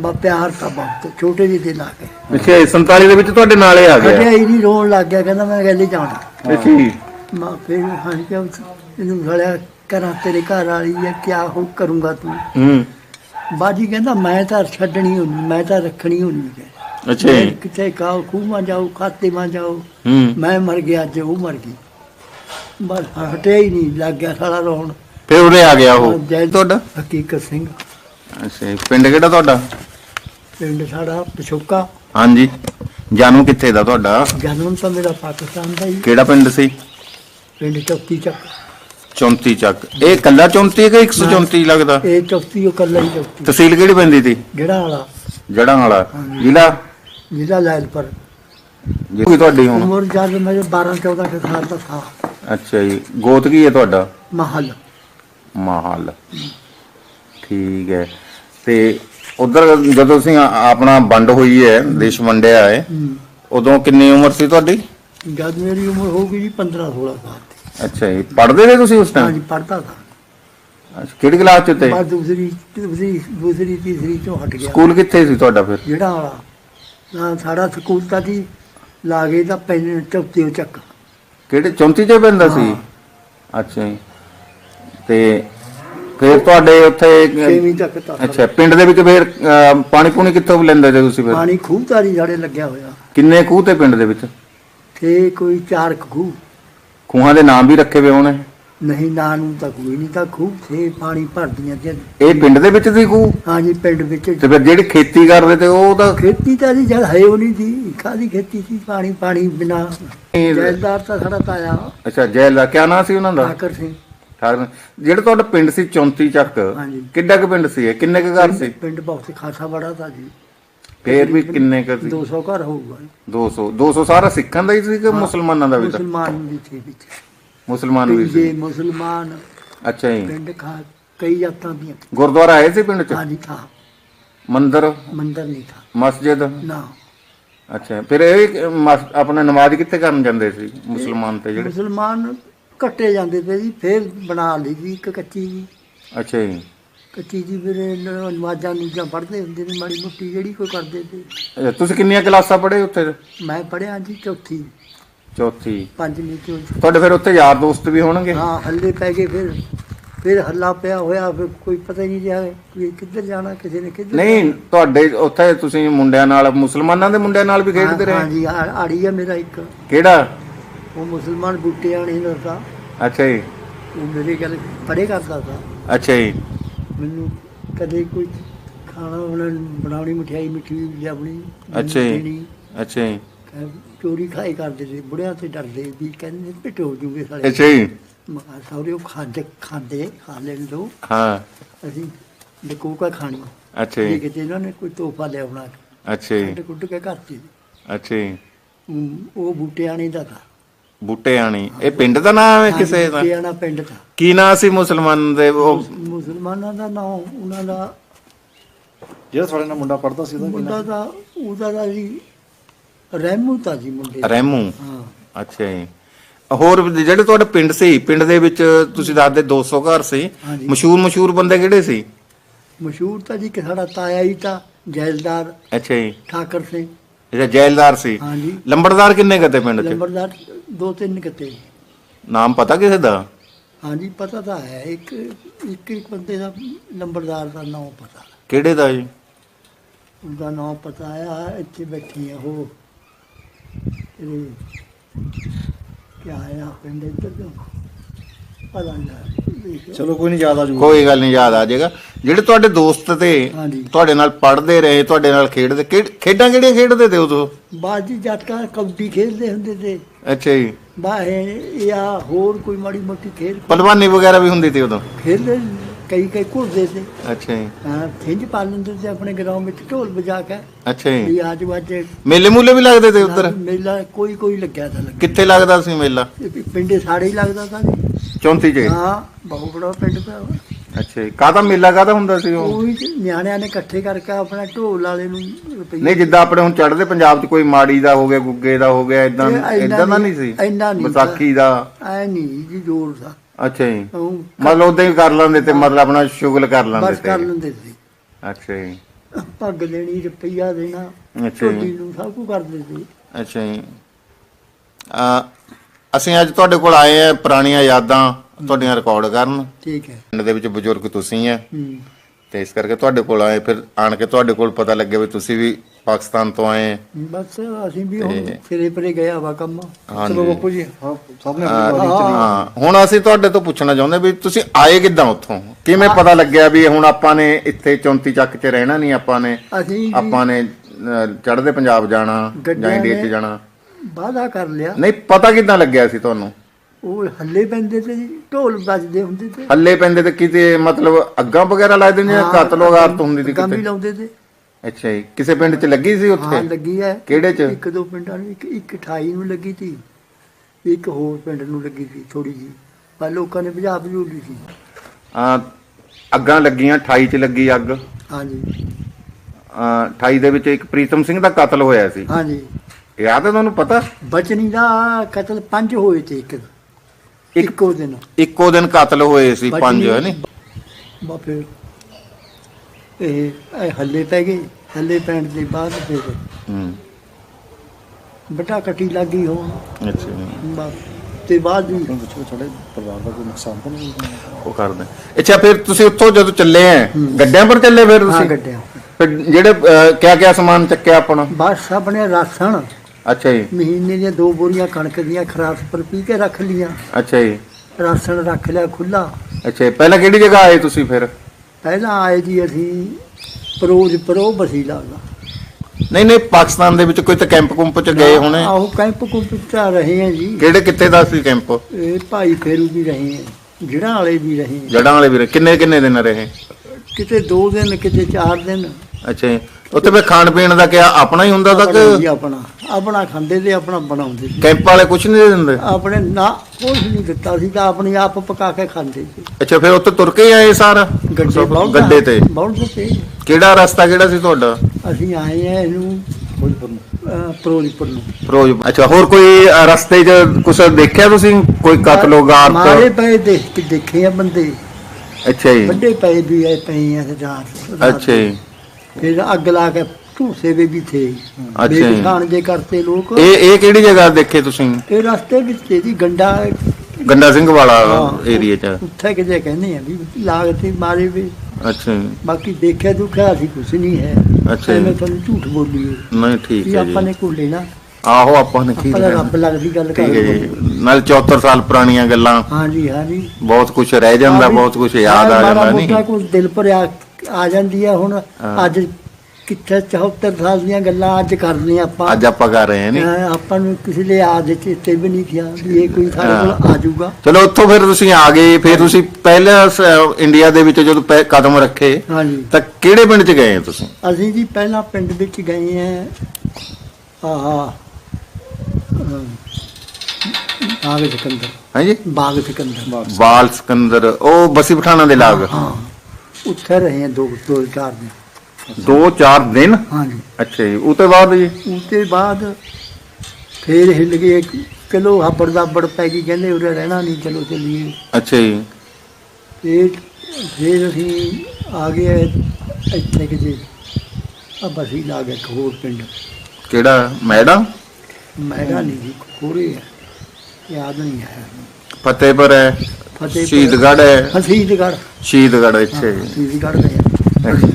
ਬਾ ਪਿਆਰ ਤਾਂ ਬਹੁਤ ਛੋਟੇ ਜਿਹੇ ਦਿਨ ਆ ਗਏ। ਅੱਛਾ ਇਹ 47 ਦੇ ਵਿੱਚ ਤੁਹਾਡੇ ਨਾਲੇ ਆ ਗਿਆ? ਹਟਿਆ ਹੀ ਨਹੀਂ ਰੋਣ ਲੱਗ ਗਿਆ ਕਹਿੰਦਾ ਮੈਂ ਗੱਲ ਹੀ ਜਾਣਾ। ਅੱਛਾ ਜੀ। ਮੈਂ ਫਿਰ ਹਾਂ ਕਿ ਇਹਨੂੰ ਖੜਿਆ ਕਰਾਂ ਤੇਰੇ ਘਰ ਵਾਲੀ ਹੈ ਕਿਆ ਹੋ ਕਰੂੰਗਾ ਤੂੰ? ਹੂੰ। ਬਾਜੀ ਕਹਿੰਦਾ ਮੈਂ ਤਾਂ ਛੱਡਣੀ ਹੁੰਨੀ ਮੈਂ ਤਾਂ ਰੱਖਣੀ ਹੁੰਨੀ ਹੈ ਅੱਛਾ ਜੀ। ਕਿਤੇ ਕਾਲ ਖੂਹਾਂ ਜਾਓ ਖਾਤੇ ਮਾ ਜਾਓ। ਹੂੰ। ਮੈਂ ਮਰ ਗਿਆ ਅੱਜ ਉਹ ਮਰ ਗਈ। ਬਸ ਹਟਿਆ ਹੀ ਨਹੀਂ ਲੱਗ ਗਿਆ ਸਾਲਾ ਰੋਣ। ਫਿਰ ਉਰੇ ਆ ਗਿਆ ਉਹ? ਜੈ- ਤੁਹਾਡਾ? ਹਕੀਕਤ ਸਿੰਘ। ਅੱਛਾ ਜੀ। ਪਿੰਡ ਕਿਹੜਾ ਤੁਹਾਡਾ? ਪਿੰਡ ਸਾਡਾ ਪਿਛੋਕਾ। ਹਾਂਜੀ। ਜਾਨੂ ਕਿੱਥੇ ਦਾ ਤੁਹਾਡਾ? ਜਨਮ ਤਾਂ ਮੇਰਾ ਪਾਕਿਸਤਾਨ ਦਾ ਹੀ। ਕਿਹੜਾ ਪਿੰਡ ਸੀ? ਪਿੰਡ ਚੌਕੀ ਚੱਕ। 34 ਚੱਕ। ਇਹ ਕੱਲਾ 34 ਹੈ ਕਿ 134 ਲੱਗਦਾ? ਇਹ ਚੌਕੀ ਉਹ ਕੱਲਾ ਹੀ ਚੌਕੀ ਤਹਿਸੀਲ ਕਿਹੜੀ ਪੈਂਦੀ ਸੀ? ਜਿਹੜਾ ਵਾਲਾ। ਜੜਾਂ ਵਾਲਾ। ਜ਼ਿਲ੍ਹਾ? ਜਿਹਦਾ ਲੈਲ ਪਰ ਜੀ ਤੁਹਾਡੀ ਹੁਣ? ਉਮਰ ਜਦ ਮੈਂ 12 14 ਕੁ ਸਾਲ ਦਾ ਥਾ। ਅੱਛਾ ਜੀ। ਗੋਤ ਕੀ ਹੈ ਤੁਹਾਡਾ? ਮਹਲ। ਮਾਹਲ। ਠੀਕ ਹੈ। ਤੇ ਉਧਰ ਜਦੋਂ ਤੁਸੀਂ ਆ- ਆਪਣਾ ਵੰਡ ਹੋਈ ਹੈ ਦੇਸ਼ ਵੰਡਿਆ ਹੈ ਉਦੋਂ ਕਿੰਨੀ ਉਮਰ ਸੀ ਤੁਹਾਡੀ? ਜਦ ਮੇਰੀ ਉਮਰ ਹੋ ਗਈ ਜੀ 15 16 ਸਾਲ ਦੀ। ਅੱਛਾ ਜੀ। ਪੜ੍ਹਦੇ ਰਹੇ ਤੁਸੀਂ ਉਸ ਹਾਂਜੀ ਟਾਈਮ ਪੜਦਾ ਥਾ ਅੱਛਾ, ਕਿਹੜੀ ਕਲਾਸ ਚ ਤੇ ਬਸ ਦੂਸਰੀ ਦੂਸਰੀ ਦੂਸਰੀ ਤੀਸਰੀ ਚੋਂ ਹਟ ਗਿਆ। ਸਕੂਲ ਕਿੱਥੇ ਸੀ ਤੁਹਾਡਾ ਫਿਰ? ਜਿਹੜਾ ਵਾਲਾ। ਨਾ ਸਾਡਾ ਸਕੂਲ ਤਾਂ ਜੀ ਲਾਗੇ ਦਾ ਪੈਨ ਚੌਥੀ ਚੱਕ। ਕਿਹੜੇ 34 ਚ ਪੈਂਦਾ ਸੀ? ਅੱਛਾ ਜੀ। ਤੇ ਫਿਰ ਤੁਹਾਡੇ ਉੱਥੇ ਛੇਵੀਂ ਤੱਕ ਤਾਂ ਅੱਛਾ ਪਿੰਡ ਦੇ ਵਿੱਚ ਫਿਰ ਅਹ, ਪਾਣੀ ਪੂਣੀ ਕਿੱਥੋਂ ਲੈਂਦੇ ਸੀ ਤੁਸੀਂ ਫਿਰ? ਪਾਣੀ ਖੂਹਤਾਰੀ ਸਾਡੇ ਲੱਗਿਆ ਹੋਇਆ। ਕਿੰਨੇ ਖੂਹ ਤੇ ਪਿੰਡ ਦੇ ਵਿੱਚ? ਤੇ ਕੋਈ ਚਾਰ ਕੁ ਖੂਹ। ਖੂਹਾਂ ਦੇ ਨਾਮ ਵੀ ਰੱਖੇ ਹੋਏ ਹੋਣੇ। ਨਹੀਂ ਨਾ ਨੂੰ ਤਾਂ ਕੋਈ ਨਹੀਂ ਤਾਂ ਖੂਹ ਥੇ ਪਾਣੀ ਭਰਦੀਆਂ ਤੇ ਇਹ ਪਿੰਡ ਦੇ ਵਿੱਚ ਸੀ ਖੂਹ? ਹਾਂਜੀ ਪਿੰਡ ਵਿੱਚ ਤੇ ਫਿਰ ਜਿਹੜੀ ਖੇਤੀ ਕਰਦੇ ਤੇ ਉਹ ਤਾਂ ਖੇਤੀ ਤਾਂ ਜੀ ਜਦ ਹੈ ਉਹ ਨਹੀਂ ਸੀ ਕਾਦੀ ਖੇਤੀ ਸੀ? ਪਾਣੀ ਪਾਣੀ ਬਿਨਾ ਜੈਲਦਾਰ ਤਾਂ ਸਾਡਾ ਤਾਇਆ। ਅੱਛਾ ਜੈਲ ਦਾ ਨਾਂ ਸੀ ਉਹਨਾਂ ਦਾ? ਠਾਕਰ ਸਿੰਘ। ਜਿਹੜਾ ਤੁਹਾਡਾ ਪਿੰਡ ਸੀ 34 ਚੱਕ ਹਾਂਜੀ। ਕਿੱਡਾ ਕੁ ਪਿੰਡ ਸੀ ਇਹ? ਕਿੰਨੇ ਕੁ ਘਰ ਸੀ? ਪਿੰਡ ਬਹੁਤ ਖਾਸਾ ਬੜਾ ਤਾਂ ਜੀ। ਫੇਰ ਵੀ ਕਿੰਨੇ ਕੁ ਸੀ? 200 ਘਰ ਹੋਊਗਾ। 200 200 ਸਾਰਾ ਸਿੱਖਾਂ ਦਾ ਹੀ ਸੀ ਕਿ ਮੁਸਲਮਾਨਾਂ ਦਾ ਵੀ ਸੀ ਮੁਸਲਮਾਨ ਵੀ ਸੀ ਵਿੱਚ ਮੁਸਲਮਾਨ ਵੀ ਜੇ ਸੀ। ਮੁਸਲਮਾਨ। ਅੱਛਾ ਜੀ। ਪਿੰਡ ਖਾ ਕਈ ਜਾਤਾਂ ਦੀਆਂ। ਗੁਰਦੁਆਰਾ ਆਏ ਸੀ ਪਿੰਡ ਚ? ਹਾਂਜੀ ਥਾ। ਮੰਦਿਰ? ਮੰਦਰ ਨਹੀਂ ਥਾ। ਮਸਜਿਦ? ਨਾ। ਅੱਛਾ ਫਿਰ ਇਹ ਮਸ- ਆਪਣਾ ਨਮਾਜ਼ ਕਿੱਥੇ ਕਰਨ ਜਾਂਦੇ ਸੀ ਮੁਸਲਮਾਨ ਤੇ ਜਿਹੜੇ? ਮੁਸਲਮਾਨ ਕੱਟੇ ਜਾਂਦੇ ਤੇ ਜੀ ਫੇਰ ਬਣਾ ਲਈ ਜੀ ਇੱਕ ਕੱਚੀ ਜੀ। ਅੱਛਾ ਜੀ। ਕੱਚੀ ਜੀ ਫਿਰ ਇਹਨਾਂ ਨਮਾਜ਼ਾਂ ਨੂਜਾਂ ਪੜ੍ਹਦੇ ਹੁੰਦੇ ਨੇ ਮਾੜੀ ਮੋਟੀ ਜਿਹੜੀ ਕੋਈ ਕਰਦੇ ਤੇ ਅੱਛਾ, ਤੁਸੀਂ ਕਿੰਨੀਆਂ ਕਲਾਸਾਂ ਪੜ੍ਹੇ ਉੱਥੇ? ਮੈਂ ਪੜਿਆ ਜੀ ਚੌਥੀ। ਚੌਥੀ। ਪੰਜਵੀਂ ਚੋਂ ਤੁਹਾਡੇ ਫਿਰ ਉੱਥੇ ਯਾਰ ਦੋਸਤ ਵੀ ਹੋਣਗੇ? ਹਾਂ ਹੱਲੇ ਪੈ ਗਏ ਫਿਰ। ਫਿਰ ਹੱਲਾ ਪਿਆ ਹੋਇਆ ਫਿਰ ਕੋਈ ਪਤਾ ਹੀ ਨਹੀਂ ਰਿਹਾ ਕਿ ਕਿੱਧਰ ਜਾਣਾ ਕਿਸੇ ਨੇ ਕਿੱਧਰ ਨਹੀਂ ਤੁਹਾਡੇ ਉੱਥੇ ਤੁਸੀਂ ਮੁੰਡਿਆਂ ਨਾਲ ਮੁਸਲਮਾਨਾਂ ਦੇ ਮੁੰਡਿਆਂ ਨਾਲ ਵੀ ਖੇਡਦੇ ਰਹੇ? ਹਾਂਜੀ ਆ- ਆੜੀ ਆ ਮੇਰਾ ਇੱਕ। ਕਿਹੜਾ? ਉਹ ਮੁਸਲਮਾਨ ਬੂਟੇ ਆਣੀ ਦਾ ਅੱਛਾ ਜੀ। ਉਹ ਮੇਰੇ ਗੱਲ ਪੜੇ ਕਰਦਾ ਸੀ। ਅੱਛਾ ਜੀ। ਮੈਨੂੰ ਕਦੇ ਕੋਈ ਖਾਣਾ ਬਣਾਉਣ ਬਣਾਉਣੀ ਮਠਿਆਈ ਮਿੱਠੀ ਲਿਆਉਣੀ ਅੱਛਾ ਜੀ। ਦੇਣੀ। ਅੱਛਾ ਜੀ। ਚੋਰੀ ਖਾਈ ਕਰਦੇ ਸੀ ਬੁੜਿਆਂ ਤੇ ਡਰਦੇ ਵੀ ਕਹਿੰਦੇ ਪਿਟੋ ਜੂਗੇ ਸਾਲੇ। ਅੱਛਾ ਜੀ। ਮਾ ਸੌਰੇ ਉਹ ਖਾਂਦੇ ਖਾਂਦੇ ਖਾ ਲੈਣ ਦੋ। ਹਾਂ। ਅਸੀਂ ਡਕੋ ਕਾ ਖਾਣੀ। ਅੱਛਾ ਜੇ। ਜੀ ਕਿਤੇ ਇਹਨਾਂ ਨੇ ਕੋਈ ਤੋਹਫਾ ਲਿਆਉਣਾ ਅੱਛਾ ਜੀ। ਕੱਢ ਕੁੱਟ ਕੇ ਘਰ ਚ। ਅੱਛਾ ਜੀ। ਉਹ ਬੂਟਿਆਣੀ ਦਾ ਥਾ ਬੂਟੇ ਆਣੀ ਇਹ ਪਿੰਡ ਦਾ ਨਾਮ ਹੈ ਕਿਸੇ ਦਾ? ਬੂਟਿਆਣਾ ਪਿੰਡ ਦਾ। ਕੀ ਨਾਂ ਸੀ ਮੁਸਲਮਾਨ ਦੇ ਉਹ? ਮੁਸਲਮਾਨਾਂ ਦਾ ਨਾਮ ਉਹਨਾਂ ਦਾ ਜਿਹੜਾ ਤੁਹਾਡੇ ਨਾਲ ਮੁੰਡਾ ਪੜਦਾ ਸੀ ਉਹਦਾ ਕੀ ਮੁੰਡਾ ਨਾਮ ਦਾ ਉਹਦਾ ਦਾ ਜੀ ਰਹਿਮੂ ਤਾਂ ਜੀ ਮੁੰਡੇ ਦਾ। ਰੈਮੂ? ਹਾਂ। ਅੱਛਾ ਜੀ। ਹੋਰ ਜਿਹੜੇ ਤੁਹਾਡੇ ਪਿੰਡ ਸੀ ਪਿੰਡ ਦੇ ਵਿੱਚ ਤੁਸੀਂ ਦੱਸਦੇ 200 ਘਰ ਸੀ। ਹਾਂਜੀ। ਮਸ਼ਹੂਰ ਮਸ਼ਹੂਰ ਬੰਦੇ ਕਿਹੜੇ ਸੀ? ਮਸ਼ਹੂਰ ਤਾਂ ਜੀ ਕਿ ਸਾਡਾ ਤਾਇਆ ਹੀ ਤਾਂ ਜੈਲਦਾਰ ਅੱਛਾ ਜੀ। ਠਾਕਰ ਸਿੰਘ। ਜਿਹੜਾ ਜੈਲਦਾਰ ਸੀ। ਹਾਂਜੀ। ਲੰਬੜਦਾਰ ਕਿੰਨੇ ਕਤੇ ਪਿੰਡ 'ਚ? ਲੰਬਰਦਾਰ ਦੋ ਤਿੰਨ ਕਿਤੇ ਨਾਮ ਪਤਾ ਕਿਸੇ ਦਾ? ਹਾਂਜੀ ਪਤਾ ਤਾਂ ਹੈ। ਇੱਕ ਇੱਕ ਇੱਕ ਬੰਦੇ ਦਾ ਲੰਬਰਦਾਰ ਦਾ ਨਾਮ ਪਤਾ। ਕਿਹੜੇ ਦਾ ਜੀ? ਉਹਦਾ ਨਾਮ ਪਤਾ ਆ ਇੱਥੇ ਬੈਠੀ ਆ ਉਹ। ਇਹ ਕੀ ਆਇਆ ਪਿੰਡ ਇੱਧਰ ਤੋਂ ਪਤਾ ਨਹੀਂ ਚਲੋ ਕੋਈ ਨਹੀਂ ਯਾਦ ਆ ਜੂਗਾ। ਕੋਈ ਗੱਲ ਨਹੀਂ ਯਾਦ ਆ ਜਾਏਗਾ। ਜਿਹੜੇ ਤੁਹਾਡੇ ਦੋਸਤ ਤੇ ਹਾਂਜੀ। ਤੁਹਾਡੇ ਨਾਲ ਪੜ੍ਹਦੇ ਰਹੇ ਤੁਹਾਡੇ ਨਾਲ ਖੇਡਦੇ ਕਿਹੜ- ਖੇਡਾਂ ਕਿਹੜੀਆਂ ਖੇਡਦੇ ਤੇ ਉਦੋਂ ਬਾਜੀ ਜੱਟਕਾ ਕਬੱਡੀ ਖੇਡਦੇ ਹੁੰਦੇ ਤੇ। ਅੱਛਾ ਜੀ। ਬਾਹੇ ਜਾਂ ਹੋਰ ਕੋਈ ਮਾੜੀ ਮੋਟੀ ਖੇਡ ਪਹਿਲਵਾਨੀ ਵਗੈਰਾ ਵੀ ਹੁੰਦੀ ਸੀ ਉਦੋਂ? ਖੇਡਦੇ ਕਈ ਕਈ ਘੁਰਦੇ ਤੇ। ਅੱਛਾ ਜੀ। ਹਾਂ ਖਿੰਝ ਪਾ ਲੈਂਦੇ ਤੇ ਆਪਣੇ ਗਰਾਊਂਡ ਵਿੱਚ ਢੋਲ ਵਜਾ ਕੇ। ਅੱਛਾ ਜੀ। ਵੀ ਅੱਜ ਅੱਜ ਮੇਲੇ ਮੂਲੇ ਵੀ ਲੱਗਦੇ ਤੇ ਉਧਰ? ਮੇਲਾ ਕੋਈ ਕੋਈ ਲੱਗਿਆ ਤਾਂ ਲੱਗਿਆ। ਕਿੱਥੇ ਲੱਗਦਾ ਸੀ ਮੇਲਾ? ਇਹ ਪਿੰਡੇ ਸਾੜੇ ਹੀ ਲੱਗਦਾ ਤਾਂ ਜੀ 34 ਚ? ਹਾਂ ਬਹੁਤ ਬੜਾ ਪਿੰਡ ਪਿਆ ਵਾ। ਅੱਛਾ ਜੀ। ਕਾਹਦਾ ਮੇਲਾ ਕਾਹਦਾ ਹੁੰਦਾ ਸੀ ਉਹ? ਉਹੀ ਤੇ ਨਿਆਣਿਆਂ ਨੇ ਇਕੱਠੇ ਕਰਕੇ ਆਪਣਾ ਢੋਲ ਵਾਲੇ ਨੂੰ ਰੁਪਈਏ ਨਹੀਂ ਜਿੱਦਾਂ ਆਪਣੇ ਹੁਣ ਚੜ੍ਹਦੇ ਪੰਜਾਬ 'ਚ ਕੋਈ ਮਾੜੀ ਦਾ ਹੋ ਗਿਆ ਗੁੱਗੇ ਦਾ ਹੋ ਗਿਆ ਇਦਾਂ ਇਹ ਇੰਨਾ ਇਦਾਂ ਦਾ ਨਹੀਂ ਨਹੀਂ- ਸੀ? ਇੰਨਾ ਨਹੀਂ ਵਿਸਾਖੀ ਦਾ? ਐ ਨਹੀਂ ਜੀ ਜ਼ੋਰ ਦਾ। ਅੱਛਾ ਜੀ। ਉਹ ਮਤਲਬ ਉਦਾਂ ਹੀ ਕਰ ਲੈਂਦੇ ਤੇ ਮਤਲਬ ਆਪਣਾ ਸ਼ੁਗਲ ਕਰ ਲੈਂਦੇ ਬਸ ਕਰ ਤੇ ਲੈਂਦੇ ਸੀ। ਅੱਛਾ ਜੀ। ਪੱਗ ਦੇਣੀ ਰੁਪਈਆ ਦੇਣਾ ਅੱਛਾ ਢੋਲੀ ਜੀ ਨੂੰ ਸਭ ਕੁਝ ਕਰਦੇ ਸੀ। ਅੱਛਾ ਜੀ। ਅ, ਅਸੀਂ ਅੱਜ ਤੁਹਾਡੇ ਕੋਲ ਆਏ ਆ ਪੁਰਾਣੀਆਂ ਯਾਦਾਂ ਤੁਹਾਡੀਆਂ ਰਿਕਾਰਡ ਕਰਨ। ਠੀਕ ਹੈ। ਪਿੰਡ ਦੇ ਵਿੱਚ ਬਜ਼ੁਰਗ ਤੁਸੀਂ ਹੂੰ। ਤੇ ਇਸ ਕਰਕੇ ਤੁਹਾਡੇ ਕੋਲ ਆਏ ਫਿਰ ਆਣ ਕੇ ਤੁਹਾਡੇ ਕੋਲ ਪਤਾ ਲੱਗੇ ਵੀ ਤੁਸੀਂ ਵੀ ਪਾਕਿਸਤਾਨ ਤੋਂ ਆਏ। ਬਸ ਅਸੀਂ ਵੀ ਹੁਣ ਸਿਰੇ ਪਰੇ ਗਿਆ ਵਾ ਕੰਮ। ਚਲੋ ਹਾਂਜੀ। ਬਾਪੂ ਜੀ ਹਾਂ ਸਭ ਨੇ ਆਪਣੀ ਵਾਰੀ ਚਲੀ। ਹਾਂ। ਹੁਣ ਅਸੀਂ ਤੁਹਾਡੇ ਤੋਂ ਪੁੱਛਣਾ ਚਾਹੁੰਦੇ ਵੀ ਤੁਸੀਂ ਆਏ ਕਿੱਦਾਂ ਉੱਥੋਂ? ਕਿਵੇਂ ਪਤਾ ਲੱਗਿਆ ਵੀ ਹੁਣ ਆਪਾਂ ਨੇ ਇੱਥੇ 34 ਚੱਕ 'ਚ ਰਹਿਣਾ ਨਹੀਂ ਆਪਾਂ ਨੇ? ਅਸੀਂ ਵੀ ਆਪਾਂ ਨੇ ਚੜ੍ਹਦੇ ਪੰਜਾਬ ਜਾਣਾ ਜਾਂ ਗੱਡੀਆਂ ਇੰਡੀਆ 'ਚ ਨੇ- ਜਾਣਾ? ਵਾਅਦਾ ਕਰ ਲਿਆ। ਨਹੀਂ ਪਤਾ ਕਿੱਦਾਂ ਲੱਗਿਆ ਸੀ ਤੁਹਾਨੂੰ? ਉਹ ਹੱਲੇ ਪੈਂਦੇ ਤੇ ਜੀ, ਢੋਲ ਵੱਜਦੇ ਹੁੰਦੇ ਤੇ। ਹੱਲੇ ਪੈਂਦੇ ਤੇ ਕਿਤੇ ਮਤਲਬ ਅੱਗਾਂ ਵਗੈਰਾ ਲਾਏ ਦਿੰਦੇ ਜਾਂ ਕਤਲ ਵਗਾਰ ਤੋਂ ਹੁੰਦੀ ਸੀ ਕਿਤੇ? ਲਾਉਂਦੇ ਤੇ। ਅੱਛਾ ਜੀ। ਕਿਸੇ ਪਿੰਡ 'ਚ ਲੱਗੀ ਸੀ ਹਾਂ ਉੱਥੇ ਲੱਗੀ ਹੈ। ਕਿਹੜੇ 'ਚ? ਇੱਕ ਦੋ ਪਿੰਡਾਂ ਨੂੰ ਇੱਕ ਇੱਕ 28 ਨੂੰ ਲੱਗੀ ਸੀ। ਇੱਕ ਹੋਰ ਪਿੰਡ ਨੂੰ ਲੱਗੀ ਸੀ ਥੋੜੀ ਜੀ ਪਰ ਲੋਕਾਂ ਨੇ ਭਜਾ ਭਜੂਲੀ ਸੀ। ਆ ਅੱਗਾਂ ਲੱਗੀਆਂ 28 'ਚ ਲੱਗੀ ਅੱਗ। ਹਾਂਜੀ। ਅਹ 28 ਦੇ ਵਿੱਚ ਇੱਕ ਪ੍ਰੀਤਮ ਸਿੰਘ ਦਾ ਕਤਲ ਹੋਇਆ ਸੀ। ਹਾਂਜੀ। ਯਾਦ ਹੈ ਤੁਹਾਨੂੰ ਪਤਾ? ਬਚਨੀ ਦਾ ਕਤਲ ਪੰਜ ਹੋਏ ਤੇ ਇੱਕ ਇੱਕੋ ਦਿਨ। ਇੱਕੋ ਦਿਨ ਕਤਲ ਹੋਏ ਸੀ ਪੰਜ ਹੈ ਨੀ? ਬਾ ਫਿਰ ਇਹ ਇਹ ਹੱਲੇ ਪੈ ਗਏ ਹੱਲੇ ਪੈਣ ਦੇ ਬਾਅਦ ਫਿਰ ਹੂੰ। ਬਟਾ ਕੱਟੀ ਲੱਗੀ ਹੋਣ। ਅੱਛਾ ਜੀ। ਬਸ ਤੇ ਬਾਅਦ ਵੀ ਸਾਡੇ ਪਰਿਵਾਰ ਦਾ ਕੋਈ ਨੁਕਸਾਨ ਤਾਂ ਨਹੀਂ ਹੋਇਆ? ਉਹ ਕਰਦੇ। ਅੱਛਾ ਫਿਰ ਤੁਸੀਂ ਉੱਥੋਂ ਜਦੋਂ ਚੱਲੇ ਆ ਗੱਡਿਆਂ ਪਰ ਚੱਲੇ ਫਿਰ ਹਾਂ ਤੁਸੀਂ ਗੱਡਿਆ। ਫਿਰ ਜਿਹੜੇ ਕਿਆ ਕਿਆ ਸਮਾਨ ਚੱਕਿਆ ਆਪਣਾ? ਬਸ ਆਪਣੇ ਰਾਸਣ ਅੱਛਾ ਜੀ। ਮਹੀਨੇ ਦੀਆਂ ਦੋ ਬੋਰੀਆਂ ਕਣਕ ਦੀਆਂ ਖਰਾਸ ਪਰ ਪੀ ਕੇ ਰੱਖ ਲੀਆਂ ਅੱਛਾ ਜੀ। ਰਾਸਣ ਰੱਖ ਲਿਆ ਖੁੱਲਾ ਅੱਛਾ ਜੀ। ਪਹਿਲਾਂ ਕਿਹੜੀ ਜਗ੍ਹਾ ਆਏ ਤੁਸੀਂ ਫਿਰ? ਪਹਿਲਾਂ ਆਏ ਜੀ ਅਸੀਂ ਪਰੋਜ ਪਰੋ ਬਸੀਲਾ ਦਾ। ਨਹੀਂ ਨਹੀਂ ਪਾਕਿਸਤਾਨ ਦੇ ਵਿੱਚ ਕੋਈ ਤਾਂ ਕੈਂਪ ਕੁੰਪ ਚ ਗਏ ਹੋਣੇ? ਆਹੋ ਕੈਂਪ ਕੁੰਪ ਚ ਰਹੇ ਆ ਜੀ। ਕਿਹੜੇ ਕਿੱਥੇ ਦਾ ਸੀ ਕੈਂਪ? ਇਹ ਭਾਈ ਫੇਰੂ ਵੀ ਰਹੇ ਆ ਜਿਹੜਾ ਵਾਲੇ ਵੀ ਰਹੇ ਆ। ਜੜਾਂ ਵਾਲੇ ਵੀਰੇ ਕਿੰਨੇ ਕਿੰਨੇ ਦਿਨ ਰਹੇ? ਕਿਤੇ 2 ਦਿਨ ਕਿਤੇ 4 ਦਿਨ। ਅੱਛਾ ਜੀ। ਉੱਥੇ ਫਿਰ ਖਾਣ ਪੀਣ ਦਾ ਕਿਆ ਆਪਣਾ ਹੀ ਹੁੰਦਾ ਤਾਂ ਆਪਣਾ ਜੀ ਕਿ ਆਪਣਾ। ਆਪਣਾ ਖਾਂਦੇ ਤੇ ਆਪਣਾ ਬਣਾਉਂਦੇ ਸੀ। ਕੈਂਪ ਵਾਲੇ ਕੁਝ ਨਹੀਂ ਦਿੰਦੇ? ਆਪਣੇ ਨਾ ਕੁਛ ਨਹੀਂ ਦਿੱਤਾ ਸੀ ਤਾਂ ਆਪਣੀ ਆਪ ਪਕਾ ਕੇ ਖਾਂਦੇ ਸੀ। ਅੱਛਾ ਫਿਰ ਉੱਥੇ ਤੁਰ ਕੇ ਆਏ ਸਾਰਾ? ਗੱਡੇ ਬਹੁਤ ਗੱਡੇ ਤੇ? ਬਹੁਤ ਤੇ ਕਿਹੜਾ ਰਸਤਾ ਕਿਹੜਾ ਸੀ ਤੁਹਾਡਾ? ਅਸੀਂ ਆਏ ਆ ਇਹਨੂੰ ਫਿਰੋਜ਼ਪੁਰ ਨੂੰ। ਫਿਰੋਜ਼ਪੁਰ ਅੱਛਾ ਹੋਰ ਕੋਈ ਅ, ਰਸਤੇ 'ਚ ਕੁਛ ਦੇਖਿਆ ਤੁਸੀਂ? ਕੋਈ ਕਤਲ ਮਾਰੇ ਗਾਰਤ? ਪਏ ਦੇਖ ਕੇ ਦੇਖੇ ਆ ਬੰਦੇ। ਅੱਛਾ ਜੀ। ਵੱਡੇ ਪਏ ਵੀ ਆਏ ਪਏ ਆ ਰਾਤ ਰਾਤ ਅੱਛਾ ਜੀ। ਫਿਰ ਅੱਗ ਲਾ ਕੇ ਢੂਸੇ ਵੀ ਵੀ ਥੇ। ਅੱਛਾ ਜੀ। ਬੇਟਾਣ ਜੇ ਕਰਤੇ ਲੋਕ। ਇਹ ਇਹ ਕਿਹੜੀ ਜਗ੍ਹਾ ਦੇਖੇ ਤੁਸੀਂ? ਇਹ ਰਸਤੇ ਵਿੱਚ ਤੇ ਜੀ ਗੰਡਾ। ਗੰਡਾ ਸਿੰਘ ਵਾਲਾ ਹਾਂ। ਏਰੀਆ 'ਚ। ਉੱਥੇ ਕਿਤੇ ਕਹਿੰਦੇ ਆ ਵੀ ਲਾਗਤੀ ਮਾਰੇ ਵੀ। ਅੱਛਾ ਜੀ। ਬਾਕੀ ਦੇਖਿਆ ਦੁਖਿਆ ਅਸੀਂ ਕੁਛ ਨਹੀਂ ਹੈ। ਅੱਛਾ ਜੀ। ਐਵੇਂ ਤੁਹਾਨੂੰ ਝੂਠ ਬੋਲੀਏ ਨਹੀਂ ਠੀਕ ਵੀ ਹੈ ਆਪਾਂ ਜੀ ਨੇ ਕੋ ਲੈਣਾ। ਆਹੋ ਆਪਾਂ ਨੇ ਕੀ ਆਪਾਂ ਤਾਂ ਲੈਣਾ। ਰੱਬ ਲੱਗਦੀ ਗੱਲ ਠੀਕ ਹੈ ਕਰਦੇ ਜੀ। ਨਾਲ 74 ਸਾਲ ਪੁਰਾਣੀਆਂ ਗੱਲਾਂ। ਹਾਂਜੀ ਹਾਂਜੀ। ਬਹੁਤ ਕੁਝ ਰਹਿ ਜਾਂਦਾ ਬਹੁਤ ਕੁਝ ਯਾਦ ਆ ਜਾਂਦਾ ਨਹੀਂ? ਕੁਝ ਦਿਲ ਪਰ ਆ ਆ ਜਾਂਦੀ ਹੈ ਹੁਣ। ਹਾਂ। ਅੱਜ ਕਿੱਥੇ 74 ਸਾਲ ਦੀਆਂ ਗੱਲਾਂ ਅੱਜ ਕਰਨੇ ਆਪਾਂ। ਅੱਜ ਆਪਾਂ ਕਰ ਰਹੇ ਹਾਂ ਨਹੀਂ ਅਹ ਆਪਾਂ ਨੂੰ ਕਿਸੇ ਦੇ ਆਦ ਚੇਤੇ ਵੀ ਨਹੀਂ ਥਿਆ ਵੀ ਇਹ ਕੋਈ ਸਾਡੇ ਕੋਲ ਆ ਜਾਊਗਾ। ਚਲੋ ਉੱਥੋਂ ਫਿਰ ਤੁਸੀਂ ਆ ਗਏ ਫਿਰ ਤੁਸੀਂ ਪਹਿਲਾਂ ਸ- ਇੰਡੀਆ ਦੇ ਵਿੱਚ ਜਦੋਂ ਪੈ- ਕਦਮ ਰੱਖੇ ਹਾਂਜੀ। ਤਾਂ ਕਿਹੜੇ ਪਿੰਡ 'ਚ ਗਏ ਤੁਸੀਂ? ਅਸੀਂ ਜੀ ਪਹਿਲਾਂ ਪਿੰਡ ਵਿੱਚ ਗਏ ਆ ਆਹਾ। ਬਾਗ ਸਿਕੰਦਰ। ਹਾਂਜੀ? ਬਾਗ ਸਿਕੰਦਰ। ਬਾਲ ਸਿਕੰਦਰ। ਉਹ ਬਸੀ ਪਠਾਣਾ ਦੇ ਲਾਗ। ਹਾਂ। ਉੱਥੇ ਰਹੇ ਦੋ ਦੋ ਚਾਰ ਦਿਨ। 2-4 ਦਿਨ? ਹਾਂਜੀ। ਅੱਛਾ ਜੀ ਉਹ ਤੋਂ ਬਾਅਦ ਜੀ? ਉਸਤੇ ਬਾਅਦ ਫੇਰ ਹਿੱਲ ਗਏ ਚਲੋ ਹੱਬੜ ਦਾਬੜ ਪੈ ਗਈ ਕਹਿੰਦੇ ਉਰੇ ਰਹਿਣਾ ਨਹੀਂ ਚਲੋ ਚੱਲੀਏ। ਅੱਛਾ ਜੀ। ਫੇਰ ਫੇਰ ਅਸੀਂ ਆ ਗਏ ਇੱਥੇ ਕਿਤੇ ਆ ਬਸੀ ਲਾ ਗਿਆ ਇੱਕ ਹੋਰ ਪਿੰਡ। ਕਿਹੜਾ? ਮੈਡਮ ਮੈਗਾ ਨਹੀਂ ਜੀ ਕੋਰੇ ਹੈ ਯਾਦ ਨਹੀਂ ਹੈ ਫਤਿਹਪੁਰ ਹੈ। ਫਤਿਹਪੁਰ। ਸ਼ਹੀਦਗੜ੍ਹ ਹੈ। ਹਸੀਦਗੜ ਸ਼ਹੀਦਗੜ੍ਹ। ਅੱਛਾ ਜੀ ਹਸੀਦਗੜ ਗਏ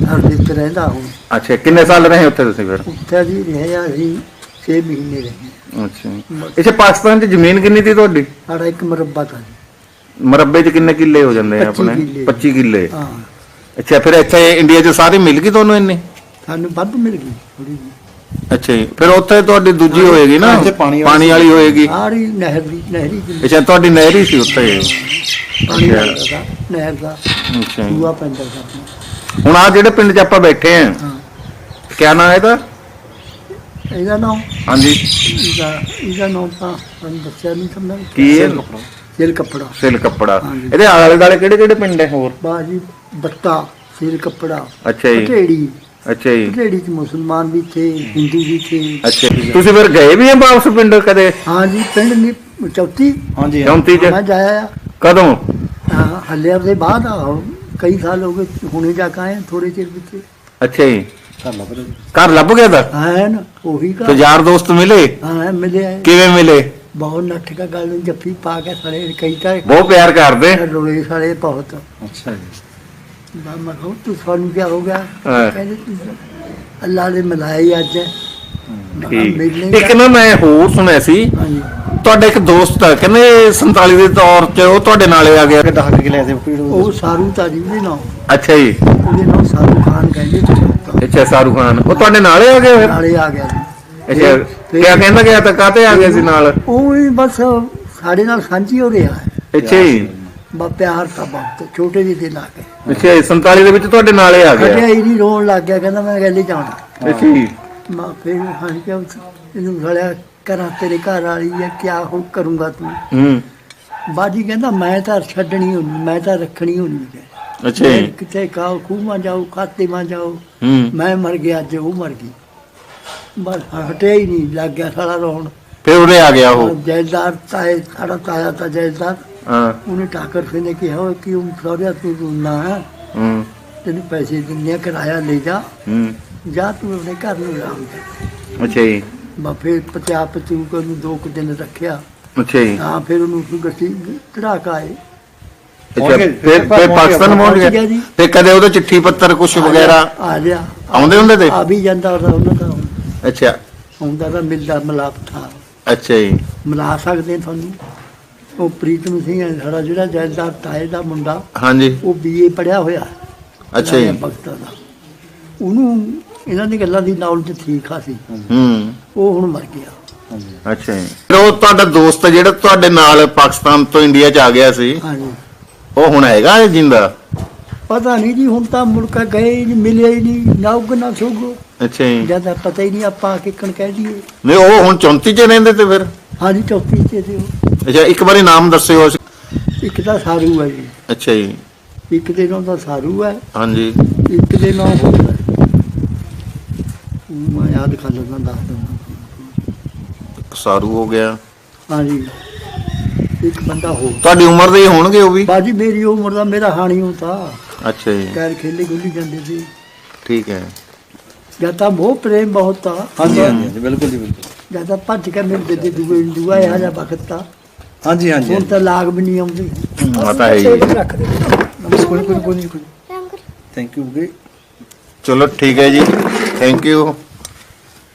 ਹਰਦਿਤ ਰਹਿੰਦਾ ਹੁਣ ਅੱਛਾ ਕਿੰਨੇ ਸਾਲ ਰਹੇ ਉੱਥੇ ਤੁਸੀਂ ਫਿਰ? ਉੱਥੇ ਜੀ ਰਹੇ ਆ ਅਸੀਂ 6 ਮਹੀਨੇ ਰਹੇ ਅੱਛਾ। ਇੱਥੇ ਪਾਕਿਸਤਾਨ 'ਚ ਜ਼ਮੀਨ ਕਿੰਨੀ ਸੀ ਤੁਹਾਡੀ? ਸਾਡਾ ਇੱਕ ਮਰੱਬਾ ਤਾਂ ਮਰੱਬੇ 'ਚ ਕਿੰਨੇ ਕਿੱਲੇ ਹੋ ਜਾਂਦੇ ਆ 25 ਆਪਣੇ? ਕਿੱਲੇ। 25 ਕਿੱਲੇ। ਹਾਂ। ਅੱਛਾ ਫਿਰ ਇੱਥੇ ਇੰਡੀਆ 'ਚ ਸਾਰੀ ਮਿਲ ਗਈ ਤੁਹਾਨੂੰ ਇੰਨੀ? ਸਾਨੂੰ ਵੱਧ ਮਿਲ ਗਈ ਥੋੜੀ ਜੀ ਅੱਛਾ ਜੀ। ਫਿਰ ਉੱਥੇ ਤੁਹਾਡੀ ਦੂਜੀ ਹੋਏਗੀ ਨਾ? ਇੱਥੇ ਪਾਣੀ ਵਾਲੀ ਪਾਣੀ ਵਾਲੀ ਹੋਏਗੀ। ਸਾਰੀ ਨਹਿਰ ਦੀ ਨਹਿਰੀ ਦੀ। ਅੱਛਾ ਤੁਹਾਡੀ ਨਹਿਰੀ ਸੀ ਉੱਥੇ। ਪਾਣੀ ਅੱਛਾ। ਤਾ, ਨਹਿਰ ਦਾ। ਅੱਛਾ। ਜੀ। ਦੂਆ ਪੈਂਦਾ ਸੀ ਆਪਣਾ ਹੁਣ ਆ ਜਿਹੜੇ ਪਿੰਡ 'ਚ ਆਪਾਂ ਬੈਠੇ ਆ ਹਾਂ। ਕਿਆ ਨਾਮ ਹੈ ਇਹਦਾ? ਇਹਦਾ ਨਾਮ ਹਾਂਜੀ। ਇਹਦਾ ਇਹਦਾ ਨਾਮ ਤਾਂ ਸਾਨੂੰ ਦੱਸਿਆ ਨਹੀਂ ਸਮਝ ਕੀ ਹੈ? ਸਿਰ ਕੱਪੜਾ। ਸਿਲ ਕੱਪੜਾ। ਹਾਂਜੀ। ਇਹਦੇ ਆਲੇ ਦੁਆਲੇ ਕਿਹੜੇ ਕਿਹੜੇ ਪਿੰਡ ਹੈ ਹੋਰ? ਬਾਜੀ ਬੱਤਾ ਸਿਰ ਕੱਪੜਾ। ਅੱਛਾ ਜੀ। ਢੇੜੀ ਅੱਛਾ ਜੀ। ਢੇੜੀ ਚ ਮੁਸਲਮਾਨ ਵੀ ਥੇ ਹਿੰਦੂ ਵੀ ਥੇ ਅੱਛਾ ਜੀ। ਤੁਸੀਂ ਫਿਰ ਗਏ ਵੀ ਆ ਵਾਪਸ ਪਿੰਡ ਕਦੇ? ਹਾਂ ਜੀ ਪਿੰਡ ਨੇ ਚੌਥੀ ਹਾਂਜੀ ਹਾਂ। ਚੌਂਤੀ ਚ? ਮੈਂ ਜਾਇਆ ਆ। ਕਦੋਂ? ਹਾਂ, ਹੱਲਿਆਂ ਦੇ ਬਾਅਦ ਕਈ ਸਾਲ ਹੋ ਗਏ ਹੁਣੇ ਜਾ ਕੇ ਆਏ ਥੋੜੇ ਚਿਰ ਵਿੱਚ। ਅੱਛਾ ਜੀ। ਘਰ ਲੱਭ ਘਰ ਗਿਆ ਤਾਂ? ਹਾਂ ਨਾ ਉਹੀ ਤੇ ਕਾ ਯਾਰ ਦੋਸਤ ਮਿਲੇ? ਹਾਂ ਮਿਲਿਆ ਕਿਵੇਂ ਮਿਲੇ? ਬਹੁਤ ਨੱਠ ਕੇ ਗੱਲ ਨੂੰ ਜੱਫੀ ਪਾ ਕੇ ਸੜੇ ਕਈ ਤਾਂ ਬਹੁਤ ਪਿਆਰ ਕਰਦੇ। ਰੋਲੇ ਸੜੇ ਬਹੁਤ। ਅੱਛਾ ਜੀ। ਮੈਂ ਮੈਂ ਕਿਹਾ ਤੂੰ ਸਾਨੂੰ ਕੀ ਹੋ ਗਿਆ? ਹਾਂ। ਕਹਿੰਦੇ ਤੂੰ ਅੱਲਾ ਨੇ ਮਿਲਾਈ ਅੱਜ। ਮੈਂ ਕਿਹਾ ਠੀਕ। ਮਿਲਣੇ ਇੱਕ ਨਾ ਮੈਂ ਹੋਰ ਸੁਣਿਆ ਸੀ ਹਾਂਜੀ। ਤੁਹਾਡਾ ਇੱਕ ਦੋਸਤ ਆ ਕਹਿੰਦੇ 47 ਦੇ ਤੌਰ 'ਚ ਉਹ ਤੁਹਾਡੇ ਨਾਲੇ ਆ ਗਿਆ। ਕਿ ਡਾਕ ਕੇ ਲਿਆ ਸੀ? ਪੀੜ ਉਹ ਸਾਰੂ ਤਾਰੀ ਦੇ ਨਾਂ ਅੱਛਾ ਜੀ। ਉਹਦੇ ਨਾਂ ਸਾਰੂ ਖਾਨ ਕਹਿੰਦੇ ਤੇ ਅੱਛਾ ਸਾਰੂ ਖਾਨ। ਉਹ ਤੁਹਾਡੇ ਨਾਲੇ ਆ ਗਿਆ ਫਿਰ? ਨਾਲੇ ਆ ਗਿਆ ਜੀ। ਅੱਛਾ ਕਿਆ ਕਹਿੰਦਾ ਗਿਆ ਤਾਂ ਕਾਤੇ ਆ ਗਿਆ ਸੀ ਨਾਲ? ਉਹ ਵੀ ਬਸ ਸਾਡੇ ਨਾਲ ਸਾਂਝੀ ਹੋ ਰਿਹਾ। ਹੈ ਅੱਛਾ ਜੀ। ਬਾ ਪਿਆਰ ਤਾਂ ਬਹੁਤ ਛੋਟੇ ਜਿਹੇ ਦਿਨ ਆ ਗਏ। ਅੱਛਾ ਜੀ 47 ਦੇ ਵਿੱਚ ਤੁਹਾਡੇ ਨਾਲੇ ਆ ਖੜਿਆ ਗਿਆ? ਹੀ ਨਹੀਂ ਰੋਣ ਲੱਗ ਗਿਆ ਕਹਿੰਦਾ ਮੈਂ ਗੱਲ ਹੀ ਜਾਣਾ। ਅੱਛਾ ਜੀ। ਮੈਂ ਫਿਰ ਹਾਂ ਕਿ ਇਹਨੂੰ ਖੜਿਆ ਕਰਾਂ ਤੇਰੇ ਘਰ ਵਾਲੀ ਹੈ ਕਿਆ ਹੋ ਕਰੂੰਗਾ ਤੂੰ? ਹੂੰ। ਬਾਜੀ ਕਹਿੰਦਾ ਮੈਂ ਤਾਂ ਛੱਡਣੀ ਹੁੰਦੀ ਮੈਂ ਤਾਂ ਰੱਖਣੀ ਹੁੰਦੀ ਹੈ ਅੱਛਾ ਜੀ। ਕਿਤੇ ਕਾਲ ਖੂਹਾਂ ਜਾਓ ਖਾਤੇ ਮਾ ਜਾਓ। ਹੂੰ। ਮੈਂ ਮਰ ਗਿਆ ਅੱਜ ਉਹ ਮਰ ਗਈ। ਬਸ ਹਟਿਆ ਹੀ ਨਹੀਂ ਲੱਗ ਗਿਆ ਸਾਰਾ ਰੋਣ। ਫਿਰ ਉਰੇ ਆ ਗਿਆ ਉਹ। ਜੈਲਦਾਰ ਤਾਏ ਸਾਡਾ ਤਾਇਆ ਤਾਂ ਜੈਲਦਾਰ। ਹਾਂ ਉਹਨੇ ਟਾਕਰ ਸੇ ਨੇ ਕਿਹਾ ਕਿ ਉਹ ਸੌਰਿਆ ਤੂੰ ਨਾ ਹੈ, ਤੈਨੂੰ ਪੈਸੇ ਦਿੰਨੇ ਕਿਰਾਇਆ ਲੈ ਜਾ। ਹੂੰ। ਜਾ ਤੂੰ ਆਪਣੇ ਘਰ ਨੂੰ ਆਰਾਮ ਕਰ। ਅੱਛਾ ਜੀ। ਮੈਂ ਫਿਰ ਪਚਾ ਪਚੂ ਕੇ ਉਹਨੂੰ ਦੋ ਕੁ ਦਿਨ ਰੱਖਿਆ। ਅੱਛਾ ਜੀ। ਹਾਂ ਫਿਰ ਉਹਨੂੰ ਗੱਡੀ ਚੜਾ ਕੇ ਆਏ। ਅੱਛਾ ਫਿਰ ਫਿਰ ਪਾਕਿਸਤਾਨ ਪਹੁੰਚ ਗਿਆ। ਤੇ ਕਦੇ ਉਹਦੇ ਚਿੱਠੀ ਪੱਤਰ ਕੁਝ ਵਗੈਰਾ ਆ ਗਿਆ। ਆਉਂਦੇ ਹੁੰਦੇ ਤੇ? ਆ ਵੀ ਜਾਂਦਾ ਉਹਦਾ ਉਹਨਾਂ ਦਾ। ਅੱਛਾ। ਹੁੰਦਾ ਤਾਂ ਮਿਲਦਾ ਮਲਾਪ ਥਾ। ਅੱਛਾ ਜੀ। ਮਿਲਾ ਸਕਦੇ ਤੁਹਾਨੂੰ। ਉਹ ਪ੍ਰੀਤਮ ਸਿੰਘ ਹੈ ਸਾਡਾ ਜਿਹੜਾ ਜੈਲਦਾਰ ਤਾਏ ਦਾ ਮੁੰਡਾ ਹਾਂਜੀ। ਉਹ ਬੀਏ ਪੜਿਆ ਹੋਇਆ। ਅੱਛਾ ਜੀ। ਬਖਤਾਂ ਦਾ। ਉਹਨੂੰ ਇਹਨਾਂ ਦੀ ਗੱਲਾਂ ਦੀ ਨੌਲੇਜ ਠੀਕ ਆ ਸੀ। ਹੂੰ। ਉਹ ਹੁਣ ਮਰ ਗਿਆ। ਅੱਛਾ ਜੀ। ਫਿਰ ਉਹ ਤੁਹਾਡਾ ਦੋਸਤ ਜਿਹੜਾ ਤੁਹਾਡੇ ਨਾਲ ਪਾਕਿਸਤਾਨ ਤੋਂ ਇੰਡੀਆ ਚ ਆ ਗਿਆ ਸੀ ਹਾਂਜੀ। ਉਹ ਹੁਣ ਹੈਗਾ ਇਹ ਜਿੰਦਾ? ਪਤਾ ਨਹੀਂ ਜੀ ਹੁਣ ਤਾਂ ਮੁੜ ਕੇ ਗਏ ਹੀ ਨਹੀਂ ਮਿਲਿਆ ਹੀ ਨਹੀਂ ਨਾਉਗ ਨਾ ਸੁਗ। ਅੱਛਾ ਜੀ। ਜਦ ਪਤਾ ਹੀ ਨਹੀਂ ਆਪਾਂ ਕਿੱਕਣ ਕਹਿ ਦਈਏ। ਨਹੀਂ ਉਹ ਹੁਣ 34 ਚ ਰਹਿੰਦੇ ਤੇ ਫਿਰ? ਹਾਂਜੀ ਚੌਥੀ ਚ ਸੀ ਉਹ। ਅੱਛਾ ਇੱਕ ਵਾਰੀ ਨਾਮ ਦੱਸਿਓ ਇੱਕ ਤਾਂ ਸਾਰੂ ਹੈ ਜੀ। ਅੱਛਾ ਜੀ। ਇੱਕ ਦੇ ਨਾਂ ਦਾ ਸਾਰੂ ਹੈ। ਹਾਂਜੀ। ਇੱਕ ਦੇ ਨਾਂ ਹੋਰ ਹੈ। ਉਹ ਮੈਂ ਯਾਦ ਕਰ ਲੈਂਦਾ ਦੱਸ ਦਿੰਦਾ। ਸਾਰੂ ਹੋ ਗਿਆ। ਹਾਂਜੀ। ਇੱਕ ਬੰਦਾ ਹੋਰ। ਤੁਹਾਡੀ ਉਮਰ ਦੇ ਹੀ ਹੋਣਗੇ ਉਹ ਵੀ? ਬਾਜੀ ਮੇਰੀ ਉਮਰ ਦਾ ਮੇਰਾ ਹਾਣੀ ਹੁੰਦਾ ਅੱਛਾ ਜੀ। ਪੈਰ ਖੇਲੇ ਗੁੱਲੀ ਜਾਂਦੇ ਸੀ। ਠੀਕ ਹੈ। ਜਦ ਤਾਂ ਮੋਹ ਪ੍ਰੇਮ ਬਹੁਤ ਤਾਂ ਹਾਂਜੀ ਹਾਂਜੀ ਬਿਲਕੁਲ ਜੀ ਬਿਲਕੁਲ। ਜਦ ਤਾਂ ਭੱਜ ਕੇ ਮਿਲਦੇ ਤੇ ਦੂਏ ਨੂੰ ਦੂਆ ਇਹ ਜਿਹਾ ਵਕਤ ਤਾਂ ਹਾਂਜੀ ਹਾਂਜੀ ਹੁਣ ਤਾਂ ਲਾਗ ਵੀ ਨਹੀਂ ਆਉਂਦੀ। ਆ ਤਾਂ ਹੈ। ਰੱਖ ਦੇ ਕੋਈ ਕੋਈ ਕੋਈ ਕੋਈ ਥੈਂਕ ਯੂ ਜੀ ਚਲੋ ਠੀਕ ਹੈ ਜੀ। Thank you